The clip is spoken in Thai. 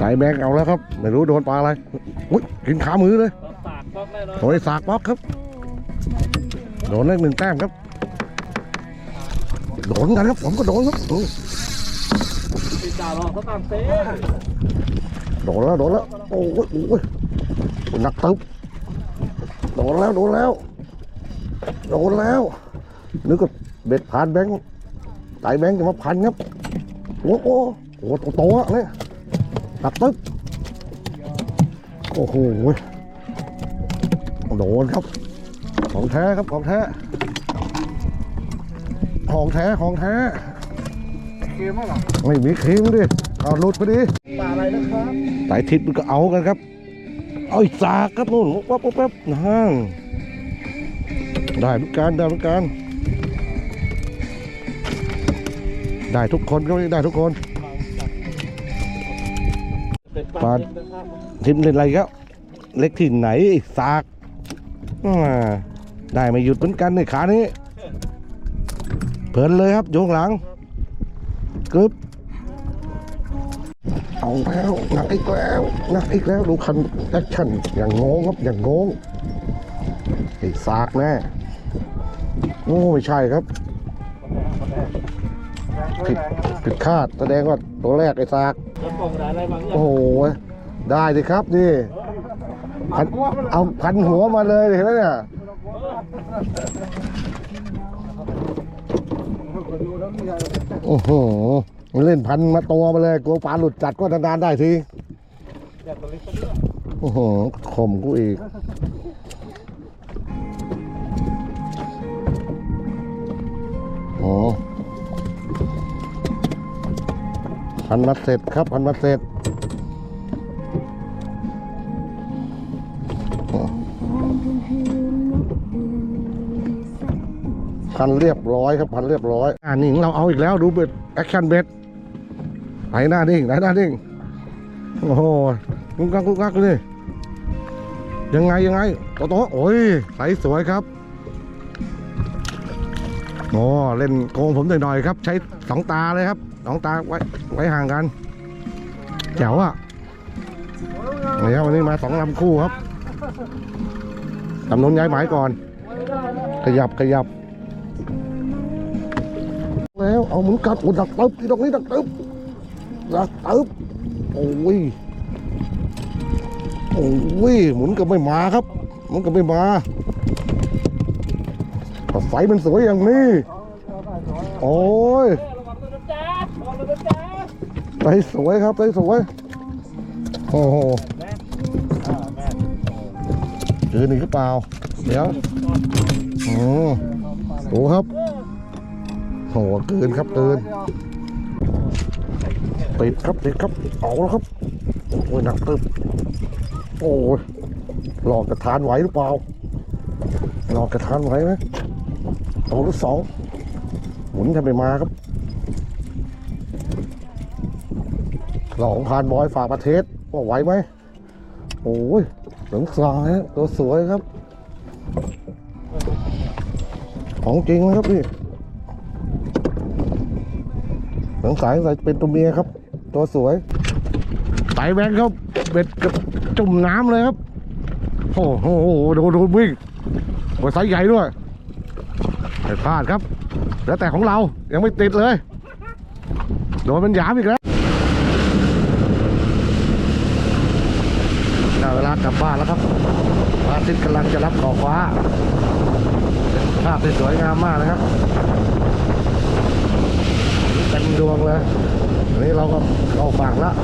สายแบงค์เอาแล้วครับ ไม่รู้โดนปลาอะไรอุ้ยกินขามือเลยปากก็แน่นอนโอ้ยสากป๊อกครับ โดนเลขหนึ่งแต้มครับ โดนกันครับผมก็โดนครับอืมติดดาวรอเขาตามเต้โดนแล้วโดนแล้วโอ้ยโอ้ยหนักตึ๊บโดนแล้วโดนแล้วโดนแล้วนึกว่าเบ็ดผ่านแบงค์ไต่แบงค์จะมาพันครับโอ้โหโอ้โหโตๆอะเนี่ย หนักตึ๊บโอ้โหโดนครับ ของแท้ครับของแท้ของแท้ของแท้เกมมั้งหรอไม่มีครีมดิเอาหลุดพอดีปลาอะไรนะครับสายทิศมันก็เอากันครับเอาอีกสากครับนู่นวับวับวับนั่นได้เหมือนกันได้เหมือนกันได้ทุกคนก็ได้ทุกคนเปลาลาเค็มนะครับทิมเล่นอะไรครับเล็กที่ไหนสากได้ไม่หยุดเหมือนกันในขานี้เพลินเลยครับโยงหลังกึบเอาแล้วหนักอีกแล้วหนักอีกแล้วดูคันแอคชั่นอย่างงงครับอย่างงงไอ้สากแน่โอ้ไม่ใช่ครับ ผิดผิดคาดแสดงว่าตัวแรกไอ้สากแล้วกล่องอะไรบางอย่างโอ้โหได้สิครับนี่พันเอาพันหัวมาเลยเห็นไหมเนี่ยโอ้โหมันเล่นพันมาตัวมาเลยกลัวปลาหลุดจัดก็นานๆได้ทีแต่ตัวเล็กก็เยอะโอ้โหข่มกูอีก พันมาเสร็จครับ พันมาเสร็จพันเรียบร้อยครับพันเรียบร้อยอ่านี่งเราเอาอีกแล้วดูเบ็ดแอคชั่นเบ็ดไหนหน้านิ่งไหนหน้านิ่งโอ้โหกุ๊กกักกุ๊กกักเลยยังไงยังไงโตโตโอ้ยใสสวยครับ โอ้เล่นโกงผมหน่อยๆครับ ใช้สองตาเลยครับสองตาไว้ไว้ห่างกันแจ๋วอะนี่ครับวันนี้มาสองลำคู่ครับจำนวนย้ายหมายก่อน ขยับขยับ แล้วเอาหมุนกลับอุยดักตึ๊บที่ตรงนี้ดักตึ๊บดักตึ๊บโอ้ยโอ้ยหมุนก็ไม่มาครับหมุนก็ไม่มา ไฟมันสวยอย่างนี้ โอ้ยระวังตัวนะจ๊ะระวังตัวนะจ๊ะไฟสวยครับไฟสวย โอ้โหเจอหนึ่งหรือเปล่า เดี๋ยวอืมดูครับโอ้โหเกินครับเกินติดครับติดครับเอาแล้วครับโอ้ยหนักตึบโอ้ยหลอกกระทานไหวหรือเปล่าหลอกกระทานไหวไหม ตัวที่สองหมุนจะไมมาครับหลอกผ่านบอยฝากประเทศว่าไหวไหมโอ้ยหลงสายฮะตัวสวยครับ ของจริงนะครับพี่หลงสายใส่เป็นตัวเมียครับ ตัวสวยไตแบงครับเบ็ดกับจุ่มน้ำเลยครับ โอ้โหโดนโดนวิ่งโอ้ยไซส์ใหญ่ด้วย ไม่พลาดครับ แล้วแต่ของเรายังไม่ติดเลยโดนมันหยามอีกแล้วได้เวลากลับบ้านแล้วครับพระอาทิตย์กำลังจะรับขอบฟ้าเป็นภาพที่สวยงามมากนะครับเต็มดวงเลยอันนี้เราก็เข้าฝั่งแล้ว